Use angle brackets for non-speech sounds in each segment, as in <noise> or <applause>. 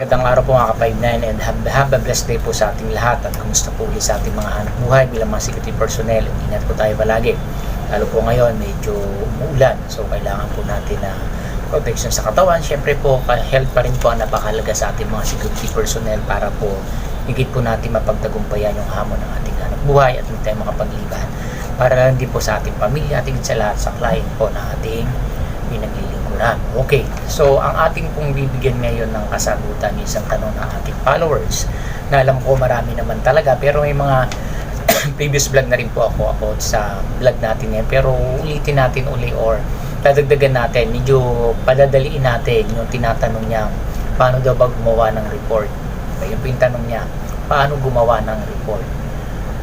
Magandang araw po mga ka-59 and have, have a blessed day po sa ating lahat at kumusta po ulit sa ating mga anak buhay bilang mga security personnel. Ingat po tayo palagi. Lalo po ngayon medyo umuulan so kailangan po natin na protection sa katawan. Siyempre po health pa rin po ang napakalaga sa ating mga security personnel para po higit po natin mapagtagumpayan yung hamon ng ating anak buhay at hindi tayo makapagliban para lang din po sa ating pamilya at sa lahat sa client po na ating pinaglilingkuran. Okay, so ang ating pong bibigyan ngayon ng kasagutan isang tanong ng ating followers na alam ko marami naman talaga pero may mga <clears throat> previous vlog na rin po ako about sa vlog natin ngayon. Pero ulitin natin uli or dadagdagan natin. Medyo padadaliin natin yung tinatanong niya paano daw ba gumawa ng report? Yun po yung tanong niya paano gumawa ng report?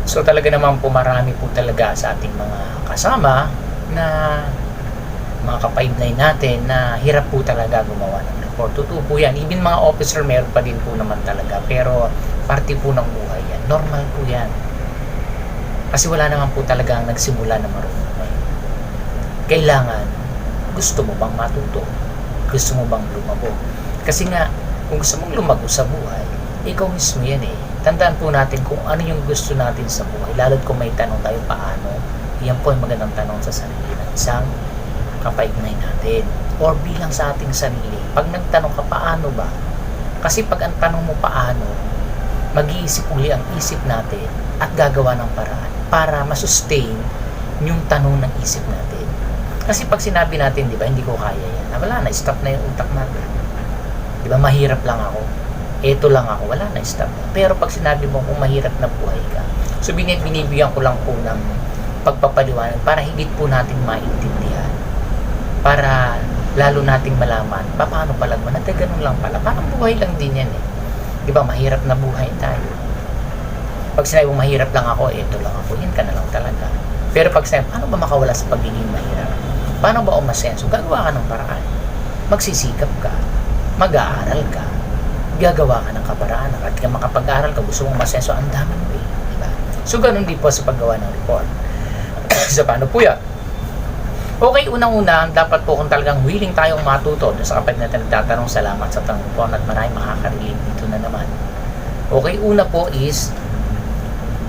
So talaga naman po marami po talaga sa ating mga kasama na mga ka-59 natin na hirap po talaga gumawa ng report. Totoo po yan. Even mga officer meron pa din po naman talaga. Pero parte po ng buhay yan. Normal po yan. Kasi wala naman po talaga ang nagsimula na marunong. Kailangan, gusto mo bang matuto? Gusto mo bang lumago? Kasi nga, kung gusto mong lumago sa buhay, ikaw mismo yan eh. Tandaan po natin kung ano yung gusto natin sa buhay. Lalo't kung may tanong tayo paano, yan po ay magandang tanong sa sarili ng isang kapaignay natin or bilang sa ating sarili. Pag nagtanong ka paano ba? Kasi pag ang tanong mo paano? mag-iisip uli ang isip natin at gagawa ng paraan para masustain yung tanong ng isip natin. Kasi pag sinabi natin di ba hindi ko kaya yan. Ah, wala na stop na yung utak natin. Di ba mahirap lang ako. Eto lang ako. Wala na stop na. Pero pag sinabi mo kung mahirap na buhay ka so binib- binibigyan ko lang po ng pagpapaliwanag para higit po natin maintindihan para lalo nating malaman pa, paano pala mo na ganun lang pala. Parang buhay lang din yan eh. Di ba mahirap na buhay tayo. Pag sinabi mo mahirap lang ako eto lang ako. Yan ka na lang talaga. Pero pag sinabi paano ba makawala sa pagiging mahirap? Paano ba umasenso? Gagawa ka ng paraan. Magsisikap ka. Mag-aaral ka. Gagawa ka ng kaparaan. At ka makapag-aaral ka gusto mong masenso ang dami mo eh. Di ba? So ganun din po sa paggawa ng report. <coughs> So paano po yan Okay, unang-una, dapat po kung talagang willing tayong matuto sa kapag natin nagtatanong, salamat sa tanong po at maraming makaka-relate dito na naman. Okay, una po is,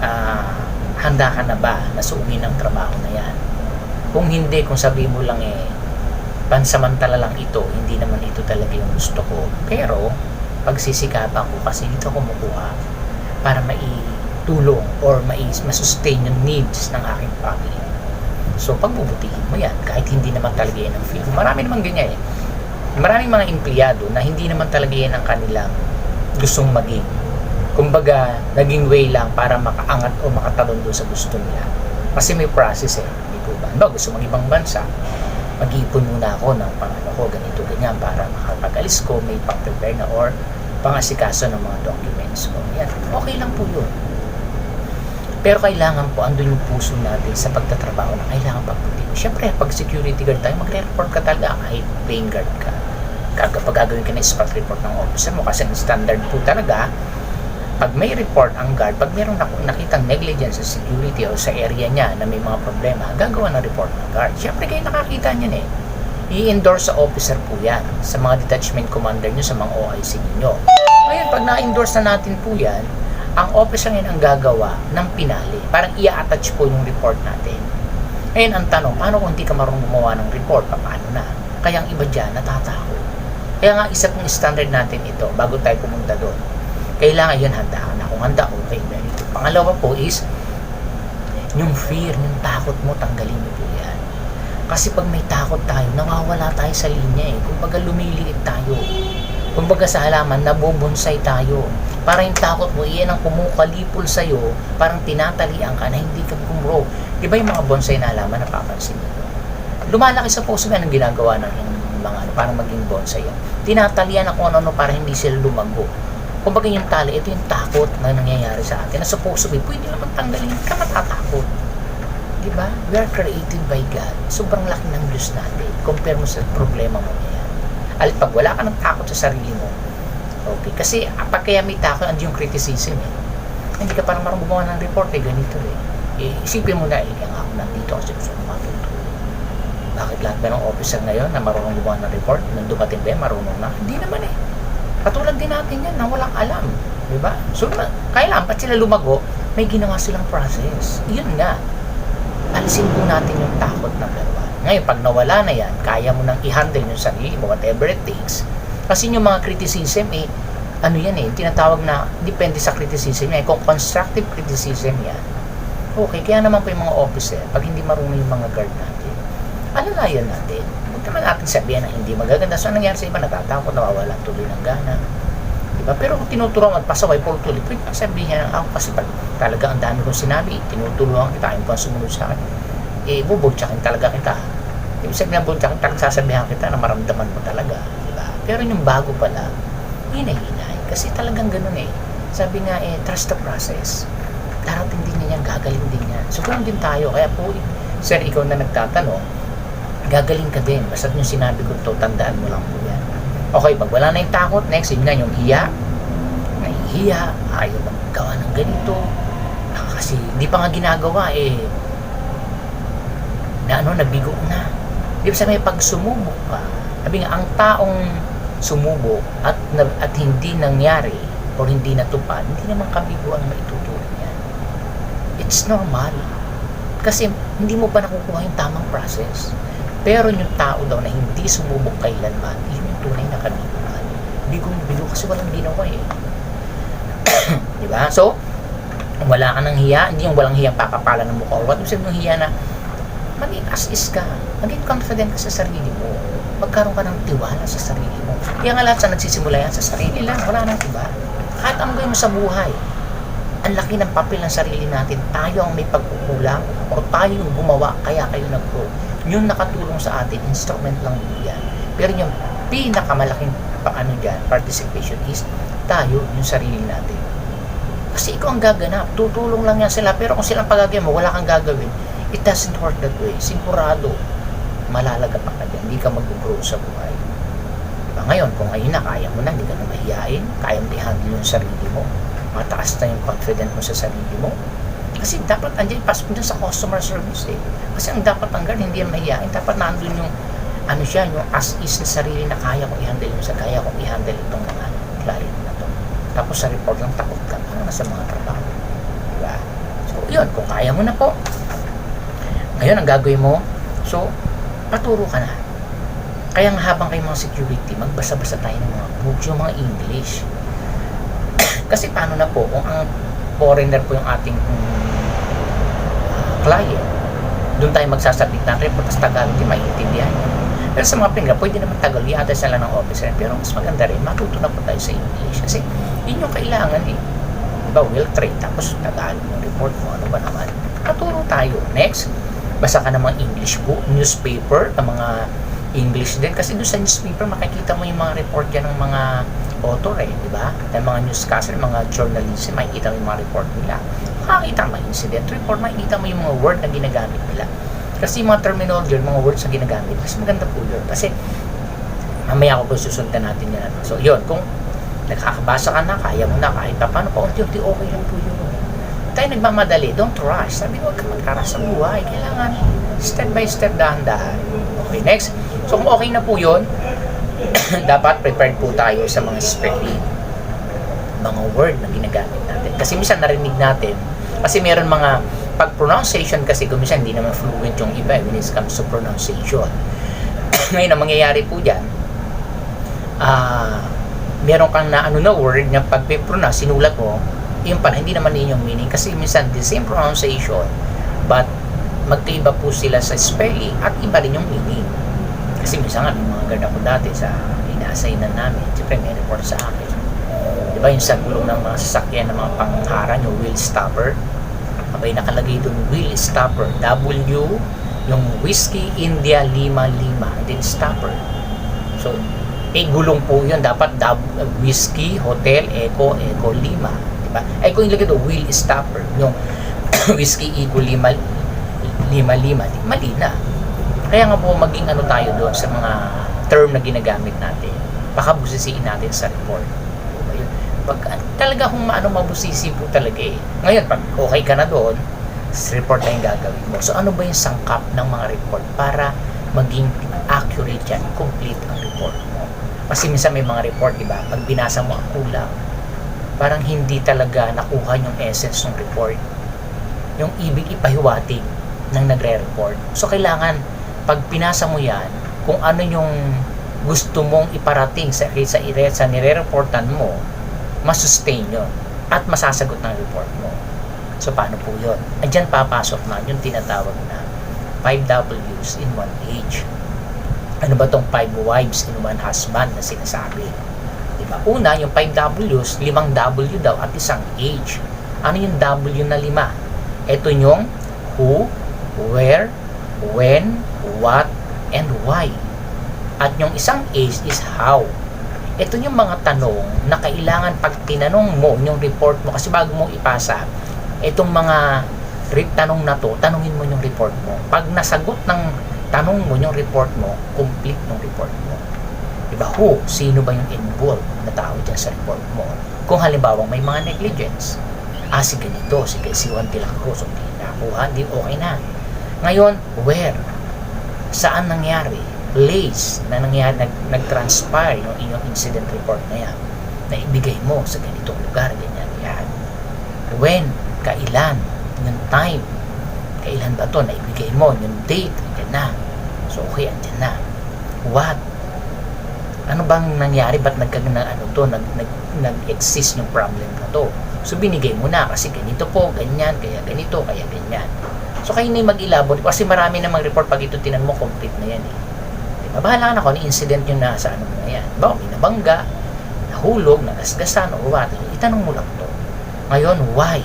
ah, handa ka na ba na suungin ang trabaho na yan? Kung hindi, kung sabi mo lang eh, pansamantala lang ito, hindi naman ito talaga yung gusto ko. Pero, pagsisikapan ko kasi dito kumukuha para maitulong or mais masustain yung needs ng aking family. So, pagbubutihin mo yan, kahit hindi naman talaga yan ang feel. Marami naman ganyan eh. Maraming mga empleyado na hindi naman talaga yan ang kanilang gustong maging. Kumbaga, naging way lang para makaangat o makatalon doon sa gusto nila. Kasi may process eh. Di po ba? Ba, gusto mag ibang bansa, mag-iipon muna ako ng pangano ko, ganito, ganyan, para makapag-alis ko, may pang-prepare na or pangasikaso ng mga documents ko. Yan. Okay lang po yun. Pero kailangan po, andun yung puso natin sa pagtatrabaho na kailangan pagputin. Siyempre, pag security guard tayo, magre-report ka talaga kahit playing guard ka. Kapag gagawin ka na spot report ng officer mo, kasi standard po talaga, pag may report ang guard, pag mayroong nak- nakitang negligence sa security o sa area niya na may mga problema, gagawa ng report ng guard. Siyempre, kayo nakakita niyan eh. I-endorse sa officer po yan, sa mga detachment commander nyo, sa mga OIC ninyo. Ngayon, pag na-endorse na natin po yan, ang officer ngayon ang gagawa ng pinali. Parang i-attach po yung report natin. Ngayon, ang tanong, paano kung hindi ka marunong gumawa ng report? Paano na? Kaya ang iba dyan, natatakot. Kaya nga, isa pong standard natin ito, bago tayo pumunta doon. Kailangan yun, handa ka na. Kung handa, okay, very. Pangalawa po is, yung fear, yung takot mo, tanggalin mo po yan. Kasi pag may takot tayo, nawawala tayo sa linya eh. Kung baga lumiliit tayo. Kung baga sa halaman, nabubonsay tayo. Para yung takot mo, iyan ang kumukalipol sa'yo, parang tinatalian ka na hindi ka gumro. Di yung mga bonsai na halaman, napapansin mo? Lumalaki sa puso yan ang ginagawa ng mga ano, parang maging bonsai yan. Tinatalian ako ano-ano para hindi sila lumago. Kung baga yung tali, ito yung takot na nangyayari sa atin. Na supposed to be, pwede naman tanggalin, ka matatakot. Di ba? We are created by God. Sobrang laki ng Diyos natin. Compare mo sa problema mo na yan. Alit pag wala ka ng takot sa sarili mo, okay. Kasi pag kaya may takot, andiyan yung criticism eh. Hindi ka parang marunong gumawa ng report eh, ganito eh. eh isipin mo na, eh, ako nandito kasi gusto ko matuto. Bakit lahat ba ng officer ngayon na marunong gumawa ng report? Nung dumating ba marunong na? Hindi naman eh. Katulad din natin yan na walang alam. Di ba? So, kailan ba't sila lumago? May ginawa silang process. Yun nga. Alisin po natin yung takot number one. Ngayon, pag nawala na yan, kaya mo nang i-handle yung sarili mo, whatever it takes. Kasi yung mga criticism, eh, ano yan eh, tinatawag na, depende sa criticism yan. Kung constructive criticism yan, okay, kaya naman po yung mga officer, pag hindi marunong yung mga guard natin, alalayan natin. Huwag naman natin sabihan na hindi magaganda. So, anong sa iba, natatakot, nawawala tuloy ng gana. Diba? Pero kung tinuturuan at pasaway, puro tuloy, pwede pa sabihin na ako kasi pag talaga ang dami kong sinabi, tinutulungan kita, ayun ang sumunod sa akin, eh, bubultsakin talaga kita. Ibig sabihin na bultsakin, talagang sasabihan kita na maramdaman mo talaga. Pero yung bago pala, hinay-hinay. Kasi talagang ganun eh. Sabi nga eh, trust the process. Darating din niya yan, gagaling din yan. So, ganun din tayo. Kaya po, sir, ikaw na nagtatanong, gagaling ka din. Basta yung sinabi ko to, tandaan mo lang po yan. Okay, pag wala na yung takot, next, yun nga yung hiya. Nahihiya, ayaw maggawa ng ganito. Kasi di pa nga ginagawa eh. Na ano, nabigo na. Di ba sabi, pag sumubok ka, sabi nga, ang taong sumubok at, at hindi nangyari o hindi natupad, hindi naman kabigo ang maituturo niya. It's normal. Kasi hindi mo pa nakukuha yung tamang process. Pero yung tao daw na hindi sumubok kailanman, yun yung tunay na kabiguan. Bigong-bigo kasi walang ginawa eh. <coughs> Di ba? So, wala ka ng hiya, hindi yung walang hiyang pakapalan ng mukha. What ibig sabihin hiya na maging as is ka, maging confident ka sa sarili mo, magkaroon ka ng tiwala sa sarili mo. Kaya nga lahat sa nagsisimula yan sa sarili lang, wala nang iba. Kahit ang gawin mo sa buhay, ang laki ng papel ng sarili natin, tayo ang may pagkukulang o tayo yung gumawa, kaya kayo nag-grow. Yung nakatulong sa atin, instrument lang yan. Pero yung pinakamalaking paano dyan, participation is tayo, yung sarili natin. Kasi ikaw ang gaganap, tutulong lang yan sila, pero kung silang pagagawin mo, wala kang gagawin, it doesn't work that way. Sigurado, malalaga pa dyan, hindi ka mag-grow sa buhay. Diba? Ngayon, kung ngayon na, kaya mo na, hindi ka na mahihain, kaya mo i-handle yung sarili mo, mataas na yung confident mo sa sarili mo. Kasi dapat andyan, pasok dun sa customer service eh. Kasi ang dapat ang guard, hindi yan mahihain, dapat nandun yung, ano siya, yung as is na sarili na kaya kong i-handle yung sa kaya kong i-handle itong mga client na to. Tapos sa report lang takot ka, na sa mga trabaho. Diba? So, yun, kung kaya mo na po, ngayon, ang gagawin mo, so, paturo ka na. Kaya nga habang kayo mga security, magbasa-basa tayo ng mga books, yung mga English. <coughs> Kasi paano na po, kung ang foreigner po yung ating mm, client, doon tayo magsasabit ng report, tapos Tagalog, di maintindihan niya. Pero sa mga Pingla, pwede naman Tagalog, yata sila ng officer. Pero mas maganda rin, matuto na po tayo sa English. Kasi yun yung kailangan eh. Diba, well trained, tapos Tagalog yung report mo, ano ba naman. Maturo tayo. Next, basa ka ng mga English book, newspaper, ng mga English din. Kasi doon sa newspaper, makikita mo yung mga report yan ng mga author eh, di ba? Ng mga newscaster, mga journalist, makikita mo yung mga report nila. Makikita mo yung incident report, makikita mo yung mga word na ginagamit nila. Kasi yung mga terminology, yung mga words na ginagamit, mas maganda po yun. Kasi, mamaya ko po susundan natin yan. ano. So, yun, kung nakakabasa ka na, kaya mo na, kahit pa paano, paunti-unti okay lang po yun. Tayo nagmamadali, don't rush. Sabi ko, huwag ka magkaras sa buhay. Kailangan step by step, dahan-dahan. Okay, next. So, kung okay na po yun, <coughs> dapat prepared po tayo sa mga spelling mga word na ginagamit natin. Kasi minsan narinig natin, kasi meron mga pag pronunciation kasi gumisan hindi naman fluent yung iba eh, when it comes to pronunciation. <coughs> Ngayon, ang mangyayari po dyan, ah, meron kang na ano na word na pag pronounce sinulat mo, yun pala, hindi naman yun yung meaning. Kasi minsan, the same pronunciation, but magkaiba po sila sa spelling at iba rin yung meaning. Kasi minsan nga, may mga guard ako dati sa ina-assignan namin, siyempre may report sa akin. Di yung sa gulong ng mga sasakyan ng mga pangharan, yung wheel stopper, abay nakalagay doon wheel stopper, W, yung Whiskey India Lima Lima, then stopper. So, eh, gulong po yun. Dapat whiskey, hotel, eco, eco, lima. Diba? Ay, kung ilagay doon, wheel stopper. Yung <coughs> whiskey, eco, lima, lima, lima. Di, mali na. Kaya nga po, maging ano tayo doon sa mga term na ginagamit natin. Baka busisiin natin sa report. Pag talaga kung maano mabusisi po talaga eh. Ngayon, pag okay ka na doon, report na yung gagawin mo. So, ano ba yung sangkap ng mga report para maging accurate yan, complete ang report mo. Kasi minsan may mga report, di ba? Pag binasa mo ang kulang, parang hindi talaga nakuha yung essence ng report. Yung ibig ipahiwatig ng nagre-report. So, kailangan, pag pinasa mo yan, kung ano yung gusto mong iparating sa, sa, sa nire-reportan mo, masustain yun at masasagot ng report mo. So, paano po yun? Andyan papasok na yung tinatawag na 5 W's in one age. Ano ba tong 5 wives in one husband na sinasabi? Una, yung 5 W's, limang W daw at isang age. Ano yung W na lima? Ito yung who, where, when, what, and why. At yung isang age is how. Ito yung mga tanong na kailangan pag tinanong mo yung report mo, kasi bago mo ipasa, itong mga tanong na to, tanungin mo yung report mo. Pag nasagot ng tanong mo yung report mo, complete yung report mo. Diba? Who? Sino ba yung involved na tao dyan sa report mo? Kung halimbawa may mga negligence. Ah, si ganito, sige, si Juan de la Cruz, hindi nakuha, hindi okay na. Ngayon, where? Saan nangyari? Place na nangyari, nag, nag-transpire yung inyong incident report na yan na ibigay mo sa ganitong lugar, ganyan, yan. When? Kailan? Yung time. Kailan ba to na ibigay mo? Yung date, andyan na. So, okay, andyan na. What? Ano bang nangyari? Ba't nagkag na, ano to, nag, nag, nag-exist yung problem na to? So, binigay mo na kasi ganito po, ganyan, kaya ganito, kaya ganyan. So, kayo na yung mag-ilabot. Kasi marami namang report pag ito tinan mo, complete na yan eh. Diba? Bahala na kung ano incident yung nasa ano na yan. Ba, may nabangga, nahulog, nagasgasan, o what. Itanong mo lang to. Ngayon, why?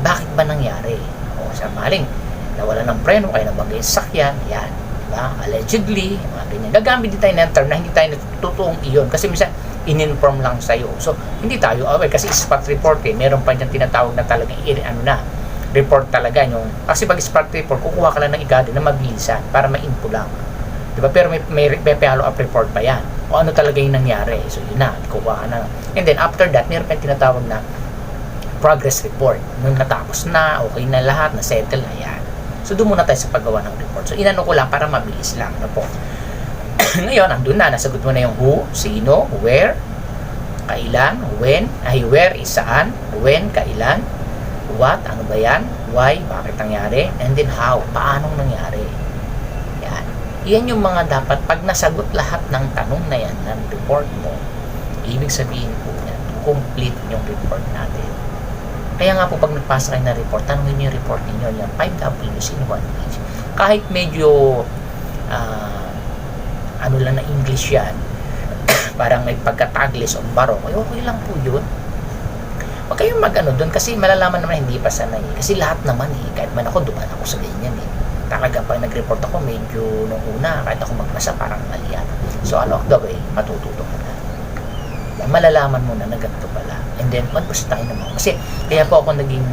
Bakit ba nangyari? O, sa maling, nawala ng preno, kaya nabangga yung sakyan, yan. Diba? Allegedly, mga ganyan. Gagamit din tayo ng term na hindi tayo natutuong iyon. Kasi minsan, in-inform lang sa'yo. So, hindi tayo aware. Kasi spot report eh, meron pa dyan tinatawag na talagang, i- ano na, report talaga yung kasi pag spot report kukuha ka lang ng igado na mabilisan para ma-info lang di ba pero may, may, may follow up report pa yan o ano talaga yung nangyari so yun na kukuha ka na and then after that meron pa tinatawag na progress report nung natapos na okay na lahat na settle na yan so doon muna tayo sa paggawa ng report so inano ko lang para mabilis lang ano po <clears throat> ngayon andun na nasagot mo na yung who sino where kailan when ay where is saan when kailan what, ano ba yan, why, bakit nangyari, and then how, paanong nangyari. Yan. Yan yung mga dapat, pag nasagot lahat ng tanong na yan ng report mo, ibig sabihin po yan, complete yung report natin. Kaya nga po pag nagpasa kayo ng report, tanongin niyo yung report ninyo, yung 5Ws in one page. Kahit medyo, ah, ano lang na English yan, <coughs> parang may pagkataglis o barong, ay okay lang po yun Huwag kayong mag-ano doon kasi malalaman naman hindi pa sanay. Kasi lahat naman eh, kahit man ako dumaan ako sa ganyan eh. Talaga pag nag-report ako, medyo nung una, kahit ako magbasa, parang mali. So along the way, matututo ka na. Malalaman mo na na ganito pala. And then, magbasa tayo naman. Kasi, kaya po ako naging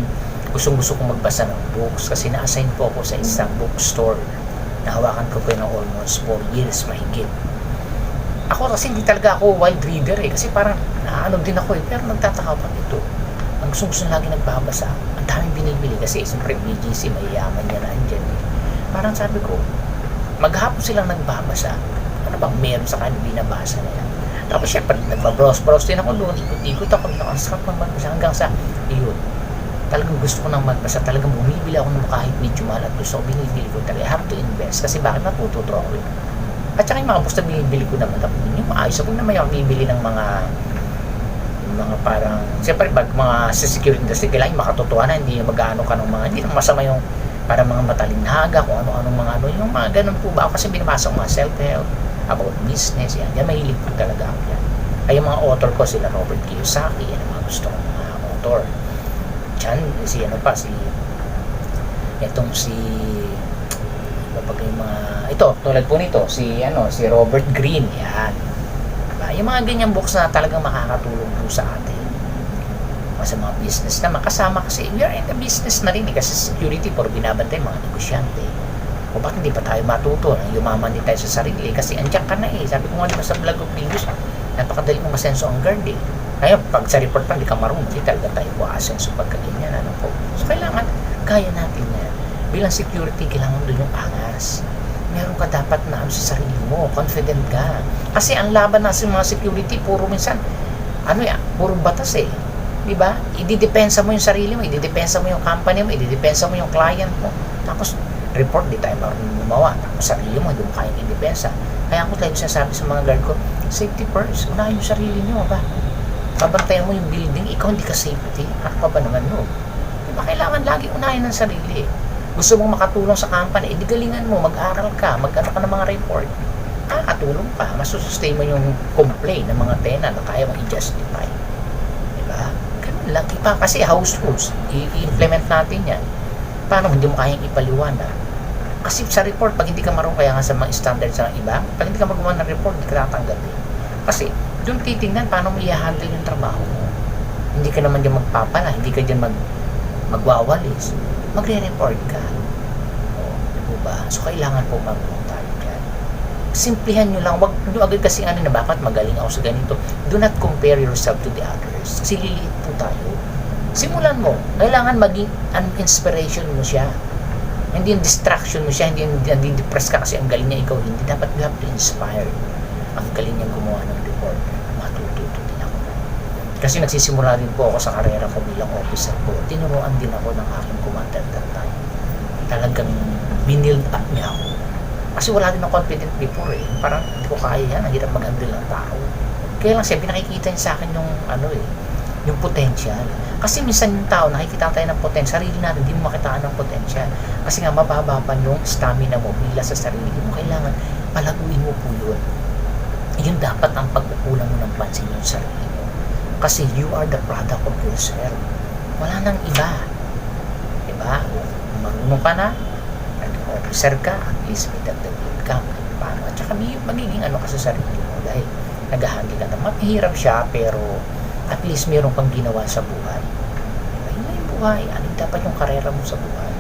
gustong gusto kong magbasa ng books kasi na-assign po ako sa isang bookstore. Nahawakan ko po ng almost 4 years mahigit. Ako kasi hindi talaga ako wild reader eh. Kasi parang naano din ako eh. Pero nagtataka pa ito ang gusto gusto lagi nagbabasa ang daming binibili kasi siyempre BGC mayayaman yan na andyan eh. parang sabi ko maghapon silang nagbabasa ano bang meron sa kanila binabasa na yan tapos syempre nagbabrowse-browse din ako doon ikot-ikot ako ang sarap ng magbasa hanggang sa iyon talagang gusto ko nang magbasa talagang bumibili ako ng kahit medyo mahal at gusto ko binibili ko talaga. I have to invest kasi bakit matututo ako eh. at saka yung mga books na binibili ko naman tapos yung maayos ako naman yung bibili ng mga mga parang, siyempre pag mga sa security industry, kailangan makatotohanan, hindi mag-ano ka ng mga, hindi naman masama yung para mga matalinhaga, kung ano-ano mga ano, yung mga ganun po ba, kasi binabasa ko mga self-help, about business, yan, yan, mahilig po talaga ako yan. Ay yung mga author ko, sila Robert Kiyosaki, yan ang mga gusto kong mga author. Diyan, si ano pa, si, itong si, ano pag yung mga, ito, tulad po nito, si, ano, si Robert Greene, yan, Diba? Yung mga ganyang books na talagang makakatulong po sa atin. Sa mga business na makasama kasi we are in the business na rin eh, kasi security for binabantay mga negosyante. O bakit hindi pa tayo matuto na yumaman tayo sa sarili kasi andyan ka na eh. Sabi ko nga di ba sa vlog of videos, napakadali mong masenso ang guard eh. Ngayon, pag sa report pa hindi ka marunong, hindi talaga tayo po asenso pagka ganyan. Ano po. So, kailangan, kaya natin yan. Bilang security, kailangan doon yung angas. meron ka dapat na ano sa sarili mo, confident ka. Kasi ang laban na sa mga security, puro minsan, ano yan, puro batas eh. Di ba? Ididepensa mo yung sarili mo, ididepensa mo yung company mo, ididepensa mo yung client mo. Tapos, report, di tayo marunong gumawa. Tapos, sarili mo, hindi mo kayang idepensa. Kaya ako tayo sinasabi sa mga guard ko, safety first, unahin yung sarili nyo, ba? Babantayan mo yung building, ikaw hindi ka safety. Ano ka ba naman no? Di ba kailangan lagi unahin ng sarili? Gusto mong makatulong sa company, edi galingan mo, mag-aral ka, mag-ano ka ng mga report. Kakatulong ka, masusustain mo yung complaint ng mga tenant na kaya mong i-justify. Di ba? Ganun lang. Ipa, kasi house rules, i-implement natin yan. Paano hindi mo kayang ipaliwanag? Kasi sa report, pag hindi ka marunong kaya nga sa mga standards ng iba, pag hindi ka magawa ng report, hindi ka tatanggapin. Kasi doon titingnan paano mo i-handle yung trabaho mo. Hindi ka naman dyan magpapala, hindi ka dyan mag, magwawalis. Magre-report ka. O, di ba? So, kailangan po marunong tayo dyan. Simplihan nyo lang. Wag nyo agad kasi ano na bakit magaling ako sa ganito. Do not compare yourself to the others. Kasi liliit po tayo. Simulan mo. Kailangan maging an inspiration mo siya. Hindi yung distraction mo siya, hindi yung hindi depressed ka kasi ang galing niya, ikaw hindi. Dapat you have to inspire. Ang galing niya gumawa ng report. Matututo din ako. Kasi nagsisimula rin po ako sa karera ko bilang officer po. Tinuruan din ako ng aking commander that time. Talagang binild up niya ako. Kasi wala din ako confident before eh. Parang hindi ko kaya yan. Ang hirap mag-handle ng tao. Kaya lang siya, pinakikita niya sa akin yung ano eh, yung potential. Kasi minsan yung tao, nakikita tayo ng potential, sarili natin, hindi mo makitaan ng potential. Kasi nga, mababa pa yung stamina mo, bila sa sarili mo. Kailangan, palaguin mo po yun. Yun dapat ang pagkukulang mo ng pansin yung sarili mo. Kasi you are the product of yourself. Wala nang iba. Diba? Kung marunong ka na, naging officer ka, at least may dagdag income. Paano? At saka may magiging ano ka sa sarili mo dahil nag-handle ka na. Mahirap siya, pero at least meron kang ginawa sa buhay. Diba? Yun na yung buhay. Ano dapat yung karera mo sa buhay?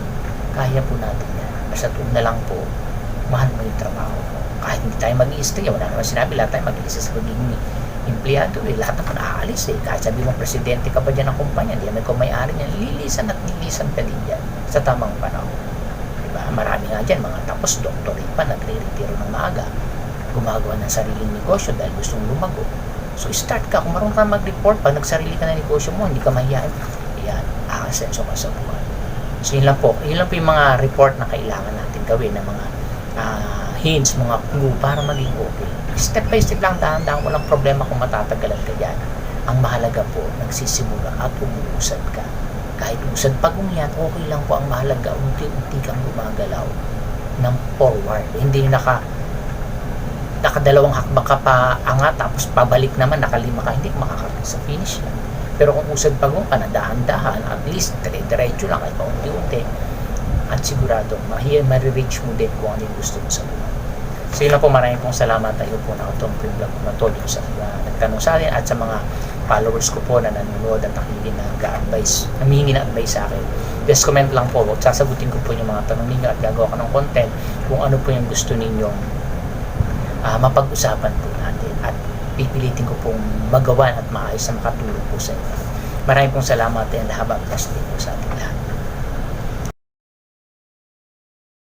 Kaya po natin yan. Basta tuon na lang po, mahal mo yung trabaho mo. Kahit hindi tayo mag-i-stay, wala naman sinabi, lahat tayo mag-iisa sa pagiging empleyado eh. Lahat naman aalis eh. Kahit sabi mo, presidente ka ba dyan ng kumpanya, hindi naman kung may-ari niyan, lilisan at lilisan ka din dyan sa tamang panahon. Diba? Marami nga dyan, mga tapos doctorate pa, nagre-retiro ng maaga. Gumagawa ng sariling negosyo dahil gustong lumago. So start ka, kung marunong ka mag-report, pag nagsarili ka ng negosyo mo, hindi ka mahihain, yan, aasenso ka sa buhay. So yun lang po, yun lang po yung mga report na kailangan natin gawin, ng mga ah, hints, mga clue para maging okay. Step by step lang, dahan-dahan, walang problema kung matatagalan ka dyan. Ang mahalaga po, nagsisimula at umuusad ka. Kahit usad pagong yan, okay lang po ang mahalaga, unti-unti kang gumagalaw ng forward. Hindi naka nakadalawang hakbang ka pa angat tapos pabalik naman nakalima ka hindi ka makakarating sa finish lang pero kung usad pagong ka na dahan-dahan at least dire-diretso lang kahit paunti-unti at sigurado mahiya marireach mo din kung ano gusto mo sa buhay. So yun lang po. Maraming pong salamat. Tayo po na itong vlog ko na to dito sa mga nagtanong sa akin at sa mga followers ko po na nanonood at nakikinig na nag-advise namihingi na advice sa akin. Just comment lang po. Sasagutin ko po yung mga tanong ninyo at gagawa ko ng content kung ano po yung gusto ninyong ah, mapag-usapan po natin at pipilitin ko pong magawa at maayos na makatulong po sa inyo. Maraming pong salamat and have a blessed day po sa ating lahat.